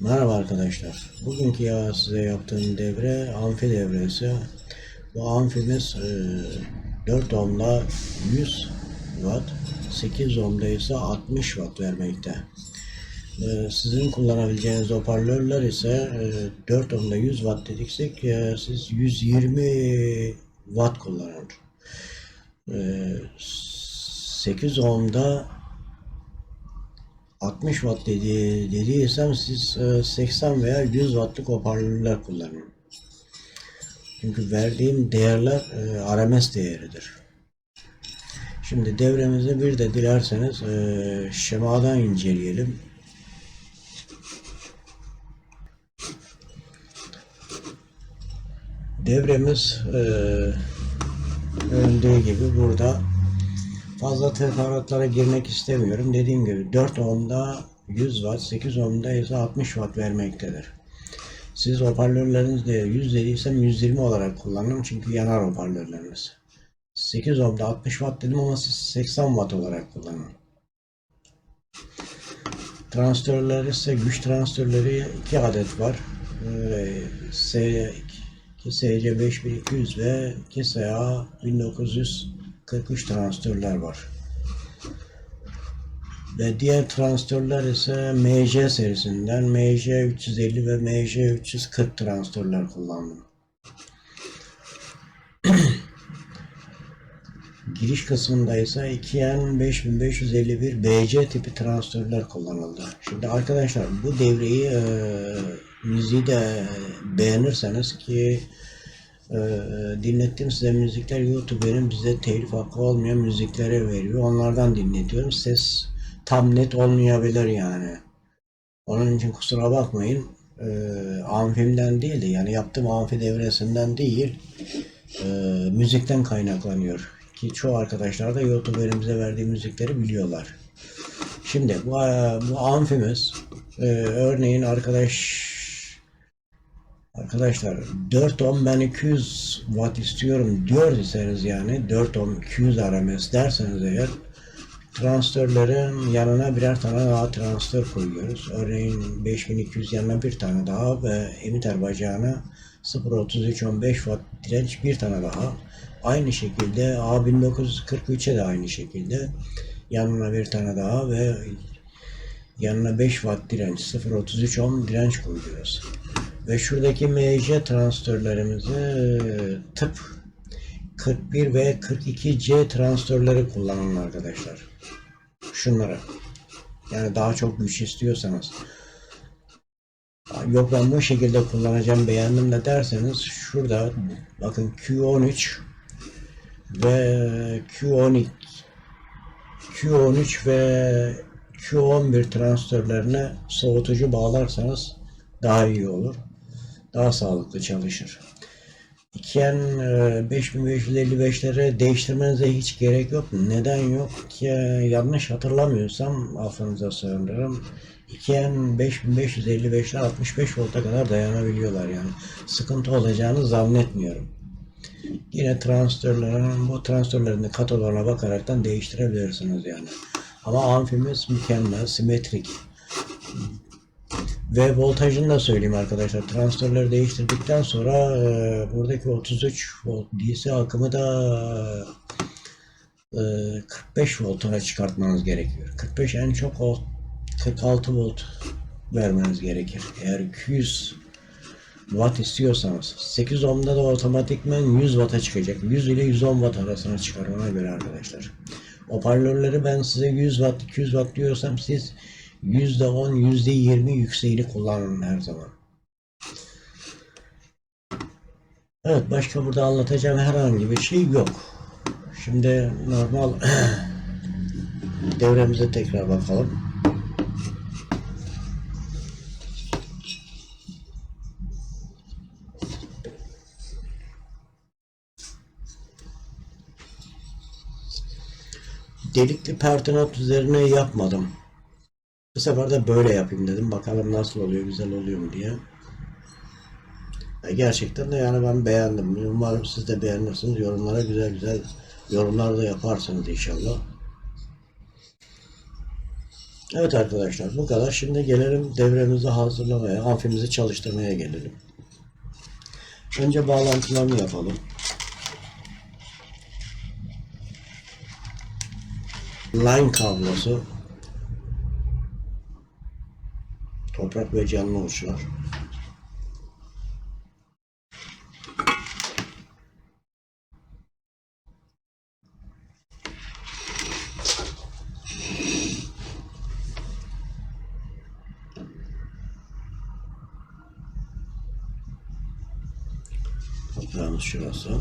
Merhaba arkadaşlar. Bugünkü ya size yaptığım devre amfi devresi. Bu amfimiz e, 4 ohmda 100 watt, 8 ohmda ise 60 watt vermekte. E, sizin kullanabileceğiniz hoparlörler ise e, 4 ohmda 100 watt dediksek e, siz 120 watt kullanın. E, 8 ohmda 60 watt dedi, dediysem siz e, 80 veya 100 wattlık hoparlörler kullanın. Çünkü verdiğim değerler e, RMS değeridir. Şimdi devremizi bir de dilerseniz e, şemadan inceleyelim. Devremiz e, öndüğü gibi burada fazla teferruatlara girmek istemiyorum. Dediğim gibi 4 ohmda 100 watt, 8 ohmda ise 60 watt vermektedir. Siz hoparlörleriniz 100 dediysem 120 olarak kullanın çünkü yanar hoparlörleriniz. 8 ohmda 60 watt dedim ama siz 80 watt olarak kullanın. Transistörler ise güç transistörleri 2 adet var. Ee, S2 SC5200 ve 2SA1900 43 transistörler var. Ve diğer transistörler ise MJ serisinden MJ350 ve MJ340 transistörler kullandım. Giriş kısmında ise 2N5551 BC tipi transistörler kullanıldı. Şimdi arkadaşlar bu devreyi e, müziği de beğenirseniz ki e, dinlettiğim size müzikler YouTube'un bize telif hakkı olmayan müziklere veriyor. Onlardan dinletiyorum. Ses tam net olmayabilir yani. Onun için kusura bakmayın. E, amfimden değil de yani yaptığım amfi devresinden değil e, müzikten kaynaklanıyor. Ki çoğu arkadaşlar da YouTube'un bize verdiği müzikleri biliyorlar. Şimdi bu, bu amfimiz e, örneğin arkadaş Arkadaşlar 4 ohm ben 200 watt istiyorum diyor iseniz yani 4 ohm 200 RMS derseniz eğer transistörlerin yanına birer tane daha transistör koyuyoruz. Örneğin 5200 yanına bir tane daha ve emitter bacağına 0.3315 watt direnç bir tane daha. Aynı şekilde A1943'e de aynı şekilde yanına bir tane daha ve yanına 5 watt direnç 0.33 ohm direnç koyuyoruz. Ve şuradaki MC transistörlerimizi tıp 41 ve 42C transistörleri kullanın arkadaşlar. Şunlara. Yani daha çok güç istiyorsanız. Yok ben bu şekilde kullanacağım beğendim de derseniz şurada bakın Q13 ve Q12 Q13 ve Q11 transistörlerine soğutucu bağlarsanız daha iyi olur. Daha sağlıklı çalışır. 2N 5555'leri değiştirmenize hiç gerek yok. Neden yok? Ki yanlış hatırlamıyorsam affınıza sığınırım. 2N 5555'ler 65 volta kadar dayanabiliyorlar yani. Sıkıntı olacağını zannetmiyorum. Yine transistörlerin bu transistörlerin katolarına bakaraktan değiştirebilirsiniz yani. Ama amfimiz mükemmel, simetrik. Ve voltajını da söyleyeyim arkadaşlar. Transistörleri değiştirdikten sonra e, buradaki 33 volt DC akımı da e, 45 voltuna çıkartmanız gerekiyor. 45 en çok o 46 volt vermeniz gerekir. Eğer 200 watt istiyorsanız 8 ohmda da otomatikmen 100 watt'a çıkacak. 100 ile 110 watt arasına çıkar ona göre arkadaşlar. Hoparlörleri ben size 100 watt 200 watt diyorsam siz %10 %20 yükseğini kullanın her zaman. Evet başka burada anlatacağım herhangi bir şey yok. Şimdi normal devremize tekrar bakalım. Delikli pertinat üzerine yapmadım. Bu sefer de böyle yapayım dedim. Bakalım nasıl oluyor, güzel oluyor mu diye. Ya gerçekten de yani ben beğendim. Umarım siz de beğenirsiniz. Yorumlara güzel güzel yorumlar da yaparsınız inşallah. Evet arkadaşlar bu kadar. Şimdi gelelim devremizi hazırlamaya, amfimizi çalıştırmaya gelelim. Önce bağlantılarını yapalım. Line kablosu toprak ve canlı uçlar. Toprağımız şurası.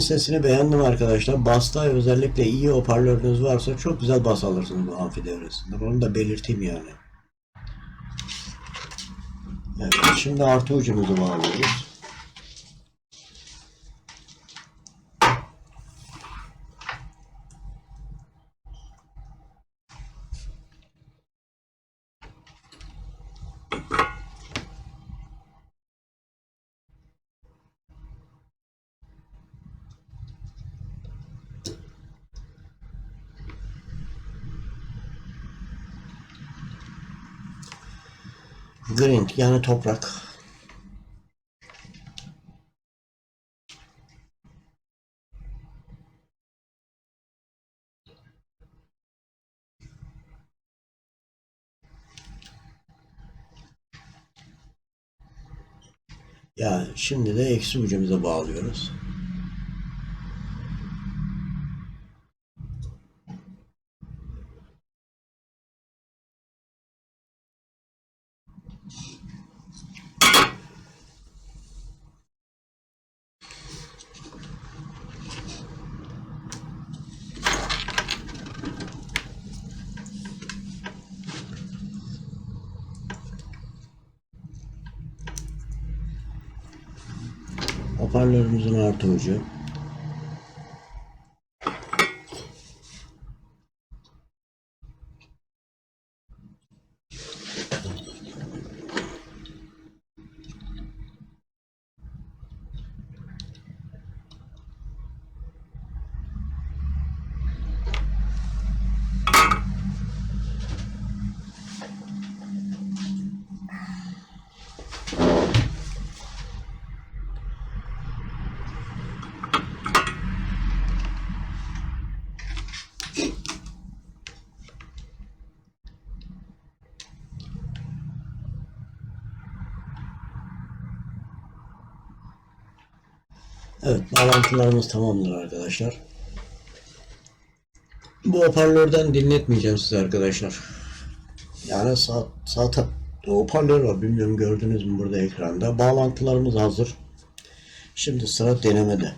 Sesini beğendim arkadaşlar. Basta özellikle iyi hoparlörünüz varsa çok güzel bas alırsınız bu amfi devresinde. Onu da belirteyim yani. Evet, şimdi artı ucumuzu bağlıyoruz. Grind yani toprak. Ya şimdi de eksi ucumuza bağlıyoruz. Hoparlörümüzün artı ucu. Evet, bağlantılarımız tamamdır arkadaşlar. Bu hoparlörden dinletmeyeceğim size arkadaşlar. Yani sağ, sağ ta- hoparlör var. Bilmiyorum gördünüz mü burada ekranda. Bağlantılarımız hazır. Şimdi sıra denemede.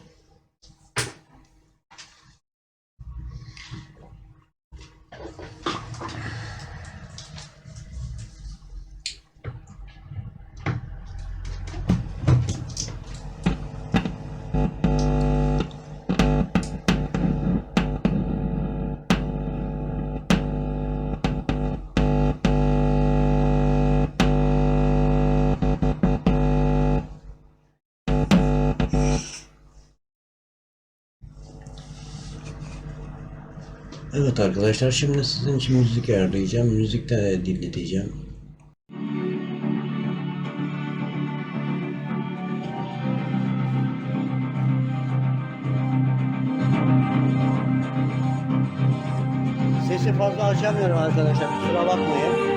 Evet arkadaşlar şimdi sizin için müzik ayarlayacağım. Müzikte de dinleteceğim. Sesi fazla açamıyorum arkadaşlar. Kusura bakmayın.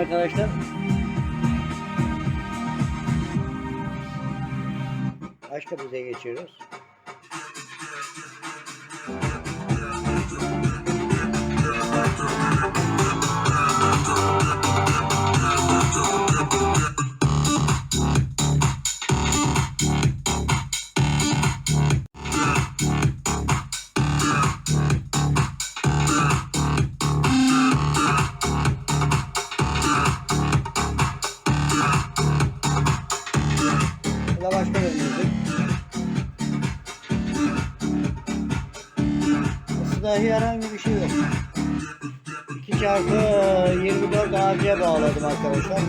Arkadaşlar başka bize geçiyoruz. Aslında herhangi bir şey yok. 2 çarpı 24 AC bağladım arkadaşlar.